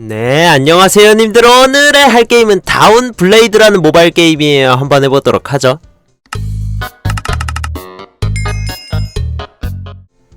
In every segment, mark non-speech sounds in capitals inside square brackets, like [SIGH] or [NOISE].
네, 안녕하세요, 님들. 오늘의 할 게임은 다운 블레이드라는 모바일 게임이에요. 한번 해보도록 하죠.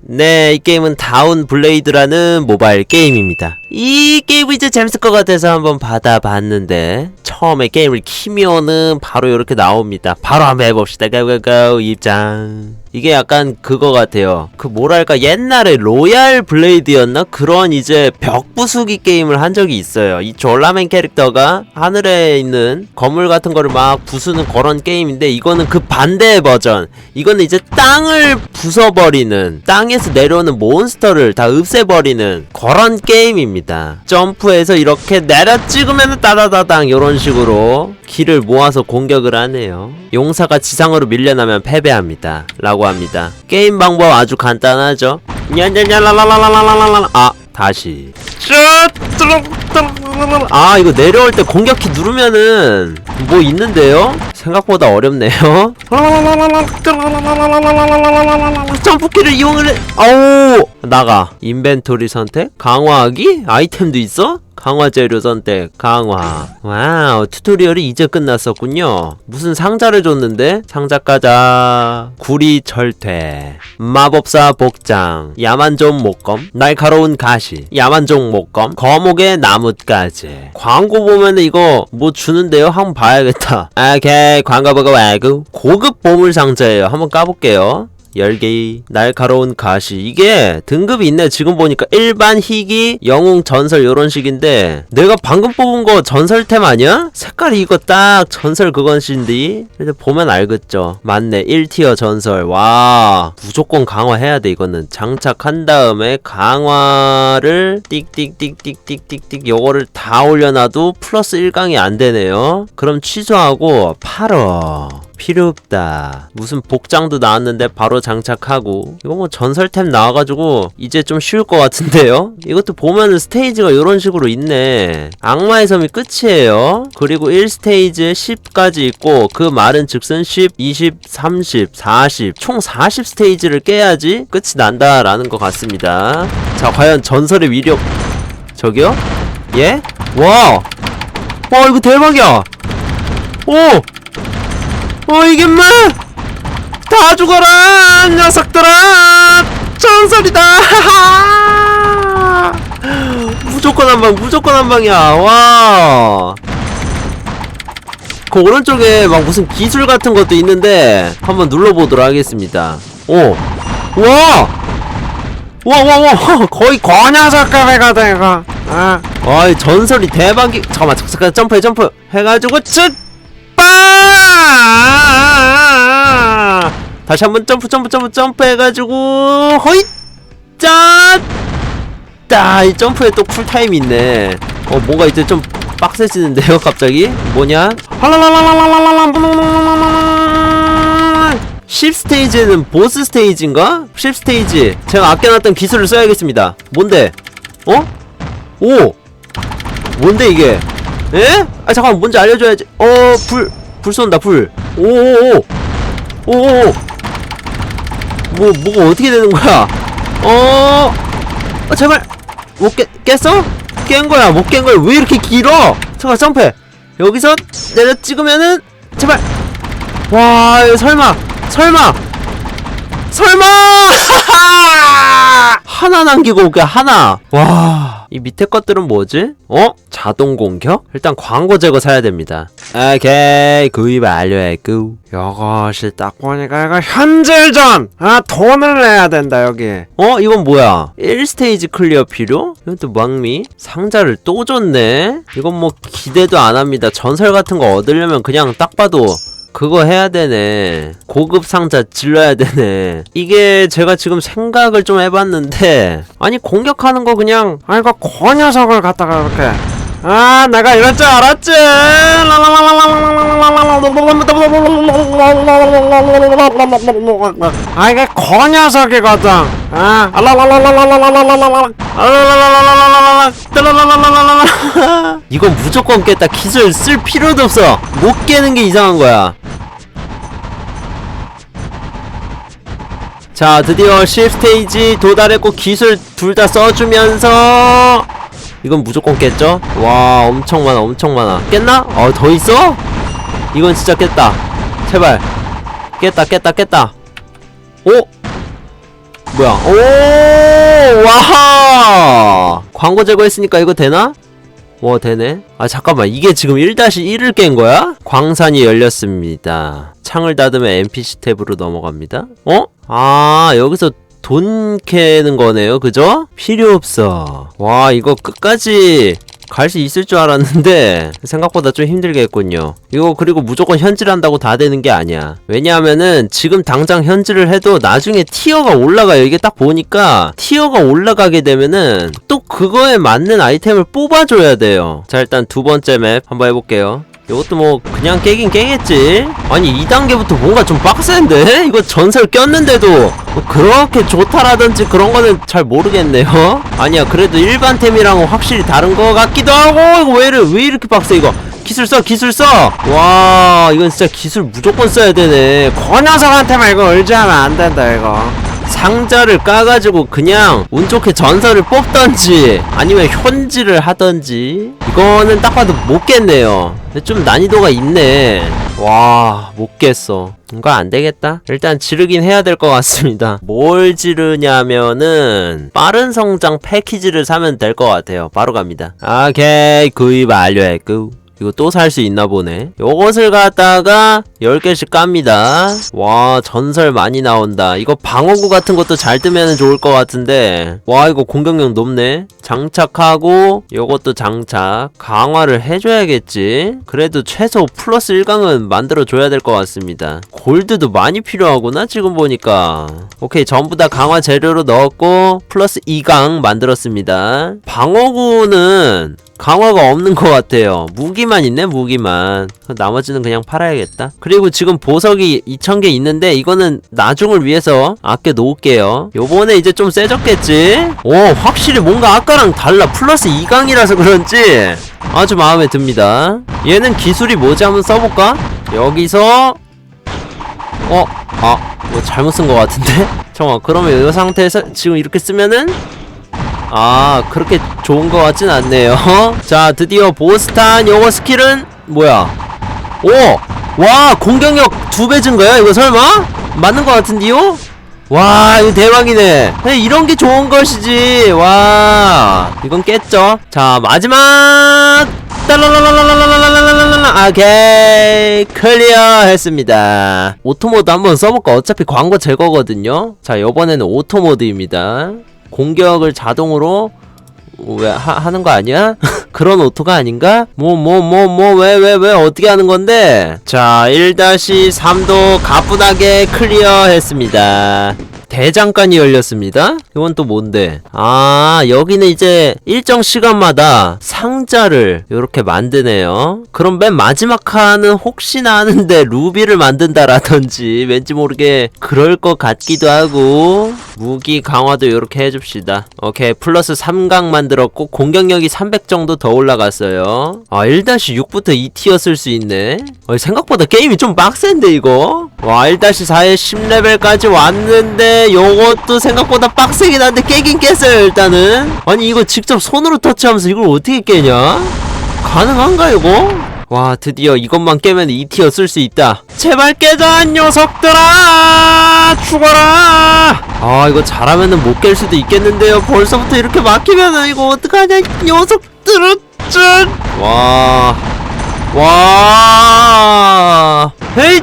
네, 이 게임은 다운 블레이드라는 모바일 게임입니다. 이 게임이 이제 재밌을 것 같아서 한번 받아봤는데, 처음에 게임을 키면은 바로 이렇게 나옵니다. 바로 한번 해봅시다. 고고고, 입장. 이게 약간 그거 같아요. 그 뭐랄까 옛날에 로얄 블레이드였나 그런 이제 벽 부수기 게임을 한 적이 있어요. 이 졸라맨 캐릭터가 하늘에 있는 건물 같은 거를 막 부수는 그런 게임인데 이거는 그 반대 버전. 이거는 이제 땅을 부숴버리는 땅에서 내려오는 몬스터를 다 없애버리는 그런 게임입니다. 점프해서 이렇게 내려 찍으면 따다다당 이런 식으로 길을 모아서 공격을 하네요. 용사가 지상으로 밀려나면 패배합니다. 라고 합니다. 게임 방법 아주 간단하죠. 아 다시 아 이거 내려올 때 공격키 누르면은 뭐 있는데요? 생각보다 어렵네요. [LAUGHS] 점프키를 이용을 해. 아우 나가. 인벤토리 선택. 강화하기. 아이템도 있어? 강화 재료 선택. 강화. 와우 튜토리얼이 이제 끝났었군요. 무슨 상자를 줬는데? 상자 까자. 구리 절퇴. 마법사 복장. 야만종 목검. 날카로운 가시. 야만종 목검. 거목의 나뭇가지. 광고 보면 이거 뭐 주는데요? 한번 봐야겠다. [LAUGHS] 오케이 광고 보고 와구. 고급 보물 상자예요. 한번 까볼게요. 열기 날카로운 가시. 이게 등급이 있네. 지금 보니까 일반 희귀 영웅 전설 요런 식인데 내가 방금 뽑은 거 전설템 아니야? 색깔이 이거 딱 전설 그건신디. 근데 보면 알겠죠. 맞네. 1티어 전설. 와 무조건 강화해야 돼 이거는. 장착한 다음에 강화를 띡띡띡띡띡띡띡 요거를 다 올려놔도 플러스 1강이 안 되네요. 그럼 취소하고 팔어 필요 없다. 무슨 복장도 나왔는데 바로 장착하고 이거 뭐 전설템 나와가지고 이제 좀 쉬울 것 같은데요? 이것도 보면은 스테이지가 이런 식으로 있네. 악마의 섬이 끝이에요. 그리고 1스테이지에 10까지 있고 그 말은 즉슨 10, 20, 30, 40, 총 40 스테이지를 깨야지 끝이 난다라는 것 같습니다. 자, 과연 전설의 위력 저기요? 예? 와! 와 이거 대박이야! 오! 어 이게 뭐? 다 죽어라 녀석들아 전설이다! 무조건 한방 무조건 한방이야 와. 그 오른쪽에 막 무슨 기술 같은 것도 있는데 한번 눌러보도록 하겠습니다. 오, 와, 와, 와, 와, [LAUGHS] 거의 권야석급이가 되고. 아, 어이 전설이 대박이. 잠깐만, 잠깐 점프해, 점프 해가지고 쭉 빠! 다시 한번 점프 점프 점프 점프 해가지고 허잇 짠! 따이 점프에 또 쿨타임이 있네 어 뭐가 이제 좀 빡세지는데요 [LAUGHS] 갑자기 뭐냐 10스테이지는 보스 스테이지인가? 10스테이지 제가 아껴놨던 기술을 써야겠습니다 뭔데? 어? 오! 뭔데 이게? 에? 아 잠깐만 뭔지 알려줘야지 어 불 불 쏜다 불. 오오오. 오오오. 뭐 뭐가 어떻게 되는 거야? 어, 어 제발. 못 깨, 깼어? 깬 거야. 못 깬 거야. 왜 이렇게 길어? 잠깐 점프 여기서 내려 찍으면은 제발. 와 설마. 설마. 설마! [LAUGHS] 하나 남기고 올게 하나. 와 이 밑에 것들은 뭐지? 어? 자동 공격? 일단 광고 제거 사야 됩니다 오케이 구입 완료했고 이것이 딱 보니까 이거 현질전! 아 돈을 내야 된다 여기 어? 이건 뭐야? 1스테이지 클리어 필요? 이건 또 왕미? 상자를 또 줬네? 이건 뭐 기대도 안 합니다 전설 같은 거 얻으려면 그냥 딱 봐도 그거 해야 되네. 고급 상자 질러야 되네. 이게 제가 지금 생각을 좀 해봤는데, 아니, 공격하는 거 그냥, 아 이거 그 녀석을 갖다가 이렇게 아 내가 이럴 줄 알았지 아 이게 그 녀석이거든 아 이건 무조건 깼다. 기술 쓸 필요도 없어. 못 깨는 게 이상한 거야. 자, 드디어 10스테이지 도달했고 기술 둘 다 써주면서 이건 무조건 깼죠? 와 엄청 많아 엄청 많아 깼나? 어더 있어? 이건 진짜 깼다 제발. 깼다 깼다 깼다. 오? 뭐야? 오! 와하! 광고 제거했으니까 이거 되나? 와 되네? 아 잠깐만. 이게 지금 1-1을 깬 거야? 광산이 열렸습니다. 창을 닫으면 NPC 탭으로 넘어갑니다. 어? 아 여기서 돈 캐는 거네요. 그죠? 필요 없어. 와 이거 끝까지 갈 수 있을 줄 알았는데 생각보다 좀 힘들겠군요. 이거 그리고 무조건 현질한다고 다 되는 게 아니야. 왜냐하면은 지금 당장 현질을 해도 나중에 티어가 올라가요. 이게 딱 보니까 티어가 올라가게 되면은 또 그거에 맞는 아이템을 뽑아줘야 돼요. 자 일단 두 번째 맵 한번 해볼게요 이것도 뭐 그냥 깨긴 깨겠지. 아니 2단계부터 뭔가 좀 빡센데? 이거 전설 꼈는데도 뭐 그렇게 좋다라든지 그런 거는 잘 모르겠네요. [LAUGHS] 아니야 그래도 일반템이랑은 확실히 다른 거 같기도 하고 이거 왜, 이래, 왜 이렇게 빡세 이거? 기술 써 기술 써와 이건 진짜 기술 무조건 써야 되네. 그 녀석한테만 이거 의지하면 안 된다 이거 상자를 까가지고 그냥 운 좋게 전설을 뽑던지 아니면 현질을 하던지 이거는 딱 봐도 못 깼네요. 근데 좀 난이도가 있네. 와 못 깼어. 이거 안 되겠다? 일단 지르긴 해야 될 것 같습니다. [LAUGHS] 뭘 지르냐면은 빠른 성장 패키지를 사면 될 것 같아요. 바로 갑니다. 오케이 구입 완료했고 이거 또 살 수 있나 보네. 요것을 갖다가 10개씩 깝니다. 와, 전설 많이 나온다. 이거 방어구 같은 것도 잘 뜨면 좋을 것 같은데. 와, 이거 공격력 높네. 장착하고, 요것도 장착. 강화를 해줘야겠지. 그래도 최소 플러스 1강은 만들어줘야 될 것 같습니다. 골드도 많이 필요하구나, 지금 보니까. 오케이, 전부 다 강화 재료로 넣었고, 플러스 2강 만들었습니다. 방어구는 강화가 없는 것 같아요. 무기만 있네, 무기만. 나머지는 그냥 팔아야겠다. 그리고 지금 보석이 2000개 있는데, 이거는 나중을 위해서 아껴 놓을게요. 요번에 이제 좀 세졌겠지? 오, 확실히 뭔가 아까랑 달라. 플러스 2강이라서 그런지 아주 마음에 듭니다. 얘는 기술이 뭐지? 한번 써볼까? 여기서, 어, 아, 뭐 잘못 쓴 것 같은데? [LAUGHS] 잠깐만, 그러면 이 상태에서 지금 이렇게 쓰면은 아 그렇게 좋은 것 같진 않네요 [LAUGHS] 자 드디어 보스탄 요거 스킬은 뭐야 오 와 공격력 두 배 증가야 이거 설마? 맞는 것 같은데요? 와 이거 대박이네. 네, 이런 게 좋은 것이지. 와 이건 깼죠? 자 마지막. 오케이 클리어 했습니다 오토모드 한번 써볼까 어차피 광고 제 거거든요 자 이번에는 오토모드입니다 공격을 자동으로 왜 하, 하는 거 아니야? 그런 오토가 아닌가? 뭐 뭐 뭐 뭐 왜 왜 왜 어떻게 하는 건데? 자 1-3도 가뿐하게 클리어 했습니다. 대장간이 열렸습니다. 이건 또 뭔데? 아 여기는 이제 일정 시간마다 상자를 이렇게 만드네요. 그럼 맨 마지막 칸은 혹시나 하는데 루비를 만든다라든지 왠지 모르게 그럴 것 같기도 하고 무기 강화도 이렇게 해줍시다. 오케이 플러스 3강 만들었고 공격력이 300 정도 더 올라갔어요. 아 1-6부터 2티어 쓸 수 있네. 어, 생각보다 게임이 좀 빡센데 이거? 와 1-4에 10레벨까지 왔는데 요것도 생각보다 빡세긴 한데 깨긴 깼어요 일단은. 아니 이거 직접 손으로 터치하면서 이걸 어떻게 깨냐? 가능한가 이거? 와 드디어 이것만 깨면 2티어 쓸 수 있다. 제발 깨자 녀석들아! 죽어라! 아 이거 잘하면은 못 깰 수도 있겠는데요. 벌써부터 이렇게 막히면은 이거 어떡하냐 이 녀석들은! 와 와, 헤이,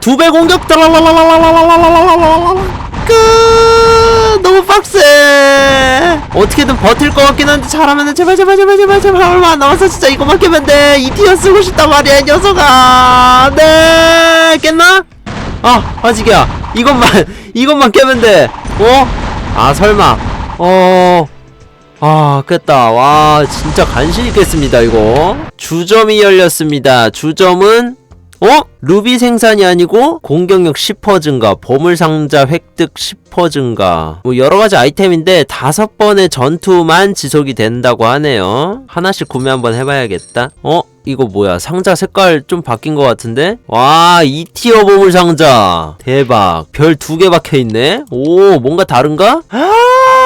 두 배 공격, 따라라라라라라라라라라라라. 끝! 너무 빡세! 어떻게든 버틸 것 같긴 한데, 잘하면은, 제발, 제발, 제발, 제발, 제발, 얼마 안 남았어. 진짜 이거만 깨면 돼. 이 티어 쓰고 싶단 말이야, 이 녀석아. 네! 깼나? 아, 아직이야. 이것만, [LAUGHS] 이것만 깨면 돼. 어? 아, 설마. 어, 아, 깼다. 와, 진짜 간신히 깼습니다, 이거. 주점이 열렸습니다. 주점은, 어? 루비 생산이 아니고, 공격력 10% 증가, 보물상자 획득 10% 증가. 뭐, 여러가지 아이템인데, 다섯 번의 전투만 지속이 된다고 하네요. 하나씩 구매 한번 해봐야겠다. 어? 이거 뭐야? 상자 색깔 좀 바뀐 것 같은데? 와, 2티어 보물 상자. 대박. 별 두 개 박혀있네? 오, 뭔가 다른가? 아!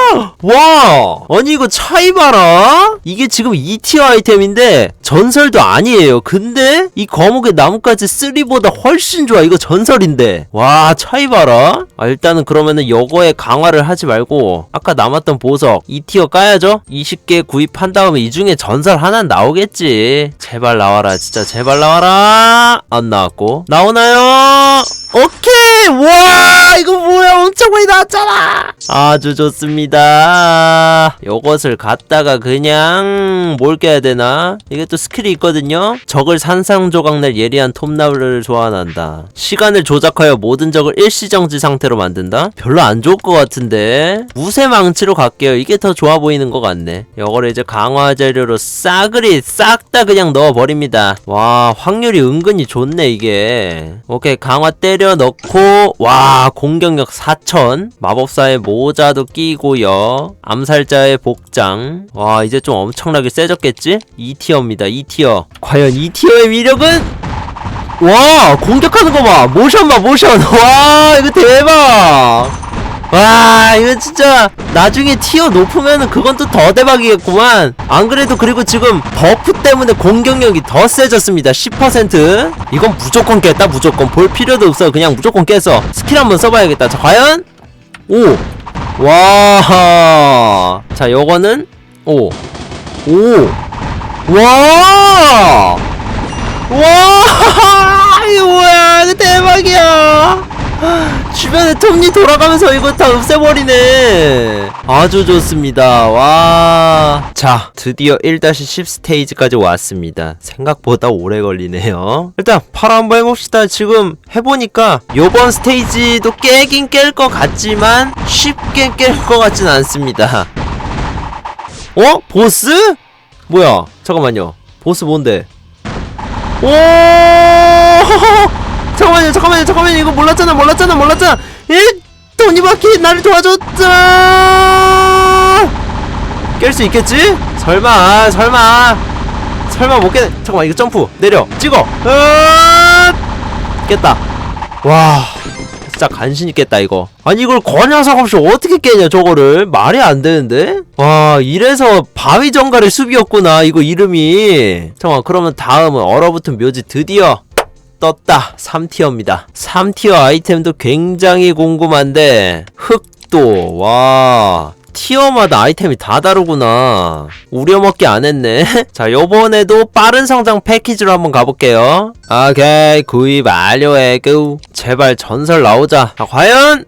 [GASPS] 와! 아니 이거 차이 봐라? 이게 지금 2티어 아이템인데 전설도 아니에요. 근데 이 거목의 나뭇가지 3보다 훨씬 좋아. 이거 전설인데. 와 차이 봐라. 아, 일단은 그러면은 요거에 강화를 하지 말고 아까 남았던 보석 2티어 까야죠? 20개 구입한 다음에 이 중에 전설 하나 나오겠지. 제발 나와라. 진짜 제발 나와라. 안 나왔고. 나오나요? 오케이! 와! 이거 뭐야? 엄청 많이 나왔잖아! 아주 좋습니다. 요것을 갖다가 그냥 뭘 깨야 되나? 이게 또 스킬이 있거든요? 적을 산상조각 낼 예리한 톱나물을 소환한다. 시간을 조작하여 모든 적을 일시정지 상태로 만든다? 별로 안 좋을 것 같은데? 무쇠망치로 갈게요. 이게 더 좋아 보이는 것 같네. 요거를 이제 강화 재료로 싸그리 싹 다 그냥 넣어버립니다. 와, 확률이 은근히 좋네, 이게. 오케이, 강화 때려 넣고, 와, 공격력 4000. 마법사의 모자도 끼고요. 암살자의 복장. 와, 이제 좀 엄청나게 세졌겠지? 2티어입니다, 2티어. 과연 2티어의 위력은? 와, 공격하는 거 봐. 모션 봐, [LAUGHS] 모션. 와, 이거 대박. 와 이거 진짜 나중에 티어 높으면은 그건 또 더 대박이겠구만. 안 그래도 그리고 지금 버프 때문에 공격력이 더 세졌습니다. 10% 이건 무조건 깼다 무조건. 볼 필요도 없어. 그냥 무조건 깼어 스킬 한번 써봐야겠다. 자 과연? 오와자 요거는 오 오와. 와! [LAUGHS] 이거 뭐야? 이거 대박이야! [GASPS] 주변에 톱니 돌아가면서 이거 다 없애버리네. 아주 좋습니다. 와. 자, 드디어 1-10 스테이지까지 왔습니다. 생각보다 오래 걸리네요. 일단, 바로 한번 해봅시다. 지금 해보니까, 요번 스테이지도 깨긴 깰 것 같지만, 쉽게 깰 것 같진 않습니다. 어? 보스? 뭐야? 잠깐만요. 보스 뭔데? 오! [LAUGHS] 잠깐만요, 잠깐만요, 잠깐만요. 이거 몰랐잖아, 몰랐잖아, 몰랐잖아. 일 토니바퀴 나를 도와줬잖아. 깰수 있겠지? 설마, 설마, 설마 못 깨. 잠깐만, 이거 점프 내려, 찍어. 으 깼다. 와. 진짜 간신히 깼다 이거 아니 이걸 권야석 없이 어떻게 깨냐 저거를 말이 안 되는데 와 이래서 바위 정갈의 숲이었구나 이거 이름이 잠깐 그러면 다음은 얼어붙은 묘지 드디어 떴다. 3티어입니다. 3티어 아이템도 굉장히 궁금한데 흑도 와. 티어마다 아이템이 다 다르구나. 우려먹기 안 했네. [LAUGHS] 자 요번에도 빠른 성장 패키지로 한번 가볼게요. 오케이 구입 완료했고 제발 전설 나오자. 자 과연?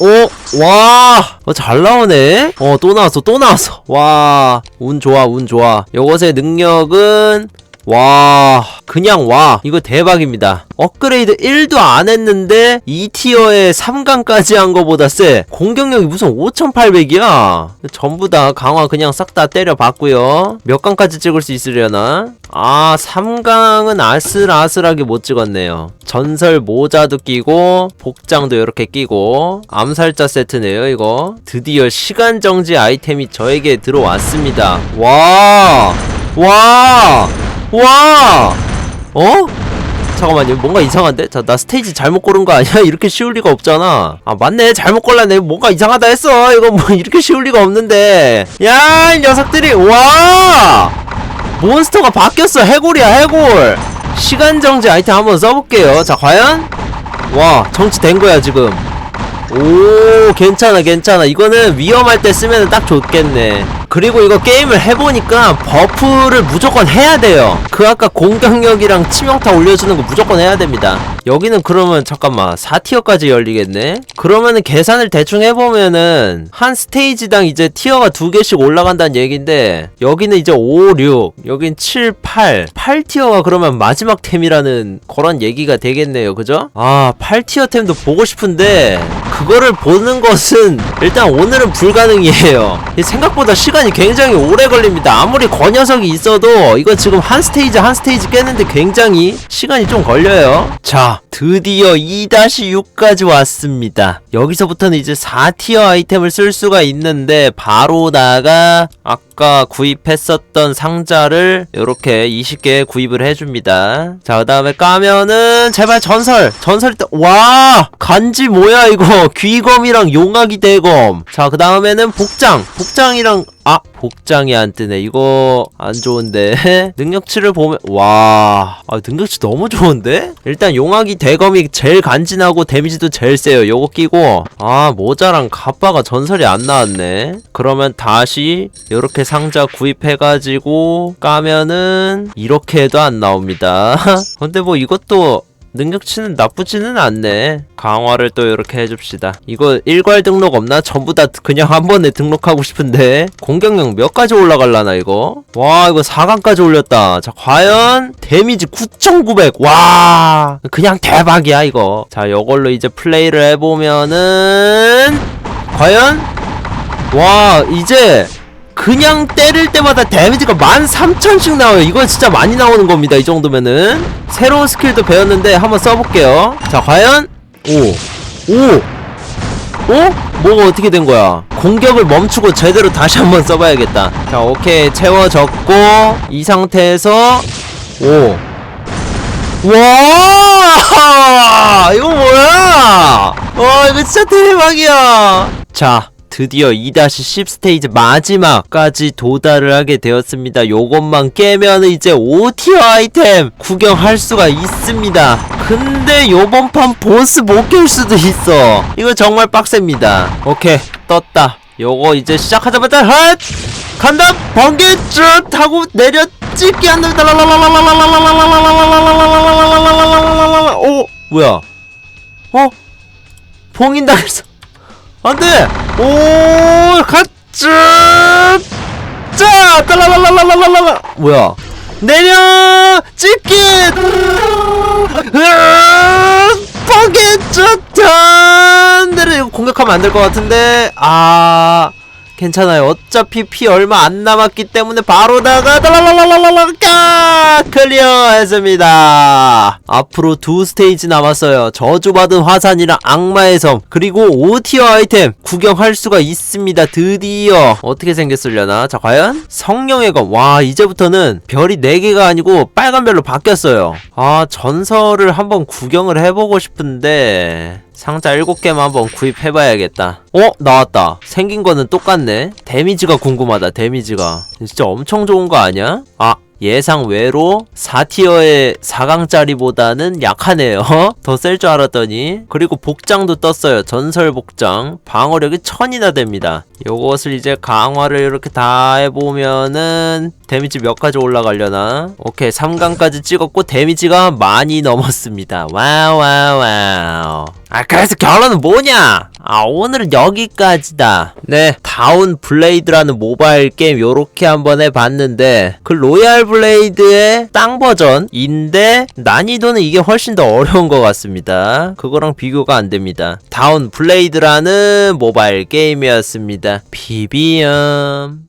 오, 와, 어, 잘 나오네? 어, 또 나왔어, 또 나왔어. 와, 운 좋아, 운 좋아. 요것의 능력은, 와, 그냥 와. 이거 대박입니다. 업그레이드 1도 안 했는데, 2티어에 3강까지 한 거보다 세. 공격력이 무슨 5800이야? 전부 다 강화 그냥 싹 다 때려봤고요. 몇 강까지 찍을 수 있으려나? 아, 3강은 아슬아슬하게 못 찍었네요. 전설 모자도 끼고, 복장도 이렇게 끼고, 암살자 세트네요, 이거. 드디어 시간 정지 아이템이 저에게 들어왔습니다. 와! 와! 와! 어? 잠깐만요. 뭔가 이상한데? 자, 나 스테이지 잘못 고른 거 아니야? [LAUGHS] 이렇게 쉬울 리가 없잖아. 아, 맞네. 잘못 골랐네. 뭔가 이상하다 했어. 이거 뭐 이렇게 쉬울 리가 없는데. 야, 이 녀석들이. 와! 몬스터가 바뀌었어. 해골이야, 해골. 시간 정지 아이템 한번 써볼게요. 자, 과연? 와, 정치된 거야, 지금. 오 괜찮아 괜찮아 이거는 위험할 때 쓰면 딱 좋겠네 그리고 이거 게임을 해보니까 버프를 무조건 해야 돼요. 그 아까 공격력이랑 치명타 올려주는 거 무조건 해야 됩니다. 여기는 그러면 잠깐만 4티어까지 열리겠네? 그러면은 계산을 대충 해보면은 한 스테이지당 이제 티어가 두 개씩 올라간다는 얘긴데 여기는 이제 5, 6 여긴 7, 8 8티어가 그러면 마지막 템이라는 그런 얘기가 되겠네요. 그죠? 아 8티어 템도 보고 싶은데 그거를 보는 것은 일단 오늘은 불가능이에요. 이 생각보다 시간이 굉장히 오래 걸립니다. 아무리 권녀석이 있어도 이거 지금 한 스테이지 한 스테이지 깨는데 굉장히 시간이 좀 걸려요. 자, 드디어 2-6까지 왔습니다. 여기서부터는 이제 4티어 아이템을 쓸 수가 있는데 바로다가 아까 아까 구입했었던 상자를 이렇게 20개 구입을 해줍니다. 자, 그 다음에 까면은 제발 전설! 전설 때, 와! 간지 뭐야 이거! 귀검이랑 용아기 대검! 자, 그 다음에는 복장! 복장이랑, 아! 복장이 안 뜨네. 이거 안 좋은데. [LAUGHS] 능력치를 보면, 와. 아, 능력치 너무 좋은데? 일단 용아기 대검이 제일 간지나고 데미지도 제일 세요. 요거 끼고, 아, 모자랑 갑바가 전설이 안 나왔네. 그러면 다시 요렇게 상자 구입해가지고 까면은 이렇게 해도 안 나옵니다. [LAUGHS] 근데 뭐 이것도 능력치는 나쁘지는 않네. 강화를 또 이렇게 해줍시다. 이거 일괄 등록 없나? 전부 다 그냥 한 번에 등록하고 싶은데. 공격력 몇 가지 올라갈라나, 이거? 와, 이거 4강까지 올렸다. 자, 과연 데미지 9,900. 와, 그냥 대박이야, 이거. 자, 요걸로 이제 플레이를 해보면은. 과연? 와, 이제 그냥 때릴 때마다 데미지가 13,000씩 나와요. 이건 진짜 많이 나오는 겁니다. 이 정도면은. 새로운 스킬도 배웠는데 한번 써볼게요. 자, 과연? 오. 오! 어? 뭐가 어떻게 된 거야? 공격을 멈추고 제대로 다시 한번 써봐야겠다. 자, 오케이. 채워졌고, 이 상태에서, 오. 와! [LAUGHS] 이거 뭐야? 와, 이거 진짜 대박이야! 자, 드디어 2-10 스테이지 마지막까지 도달을 하게 되었습니다. 요것만 깨면 이제 5티어 아이템 구경할 수가 있습니다. 근데 요번 판 보스 못 깰 수도 있어. 이거 정말 빡셉니다. 오케이, 떴다. 요거 이제 시작하자마자 핫! 간다! 번개 쭉 하고 내려 찍기 한 오! 뭐야? 어? 봉인당했어. 안돼! 오! 가츠! 자! 따라라라라라라라! 뭐야? 내려! 찍기! 번개 쭉탄! 내려 이거 공격하면 안 될 것 같은데 아 괜찮아요. 어차피 피 얼마 안 남았기 때문에 바로 다가 달랄랄랄랄랄까 클리어했습니다. 앞으로 두 스테이지 남았어요. 저주받은 화산이랑 악마의 섬 그리고 5티어 아이템 구경할 수가 있습니다. 드디어 어떻게 생겼으려나? 자 과연 성령의 검. 와 이제부터는 별이 4개가 아니고 빨간 별로 바뀌었어요. 아 전설을 한번 구경을 해보고 싶은데 상자 7개만 한번 구입해봐야겠다. 어? 나왔다. 생긴 거는 똑같네. 데미지가 궁금하다, 데미지가. 진짜 엄청 좋은 거 아니야? 아, 예상 외로 4티어의 4강짜리보다는 약하네요. [LAUGHS] 더 셀 줄 알았더니. 그리고 복장도 떴어요. 전설 복장. 방어력이 1000이나 됩니다. 요것을 이제 강화를 이렇게 다 해보면은 데미지 몇 가지 올라가려나? 오케이 3강까지 찍었고 데미지가 많이 넘었습니다. 와우 와우 와우. 아 그래서 결론은 뭐냐? 아 오늘은 여기까지다. 네 다운 블레이드라는 모바일 게임 요렇게 한번 해봤는데 그 로얄 블레이드의 땅 버전인데 난이도는 이게 훨씬 더 어려운 것 같습니다. 그거랑 비교가 안 됩니다. 다운 블레이드라는 모바일 게임이었습니다. 비비엄